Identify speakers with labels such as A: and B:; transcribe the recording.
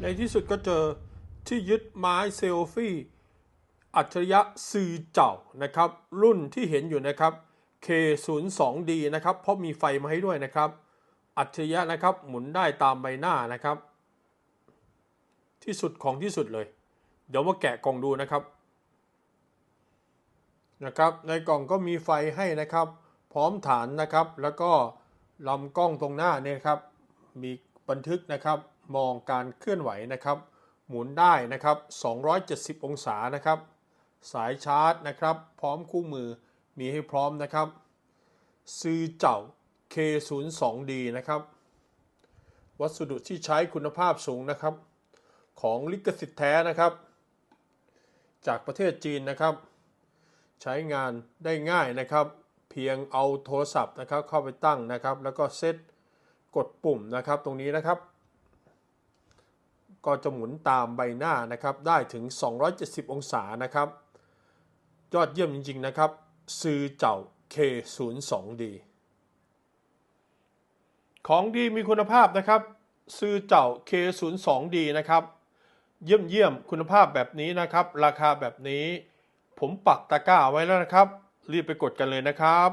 A: ในที่สุดก็เจอที่ยึดไม้เซลฟี่อัจฉริยะซือเจ้านะครับ รุ่นที่เห็นอยู่นะครับ K02D นะครับ เพราะมีไฟมาให้ด้วยนะครับ อัจฉริยะนะครับหมุนได้ตามใบหน้านะครับ ที่สุดของที่สุดเลย เดี๋ยวมาแกะกล่องดูนะครับนะครับ ในกล่องก็มีไฟให้นะครับ พร้อมฐานนะครับ แล้วก็ลำกล้องตรงหน้าเนี่ยครับ มี บันทึกนะครับมองการเคลื่อนไหวนะครับ หมุนได้นะครับ 270 องศานะครับ สายชาร์จนะครับ พร้อมคู่มือมีให้พร้อมนะครับ ซื้อเจ้า K02D นะครับ วัสดุที่ใช้คุณภาพสูงนะครับ ของลิขสิทธิ์แท้นะครับ จากประเทศจีนนะครับ ใช้งานได้ง่ายนะครับ เพียงเอาโทรศัพท์นะครับเข้าไปตั้งนะครับ แล้วก็เซต กดปุ่มนะครับตรงนี้นะครับ ก็จะหมุนตามใบหน้านะครับได้ถึง 270 องศานะครับ ยอดเยี่ยมจริง ๆ นะครับ ซื้อเจ้า K02D ของดีมีคุณภาพนะครับ ซื้อเจ้า K02D นะครับ เยี่ยมเยี่ยมคุณภาพแบบนี้นะครับ ราคาแบบนี้ ผมปักตะกร้าไว้แล้วนะครับ รีบไปกดกันเลยนะครับ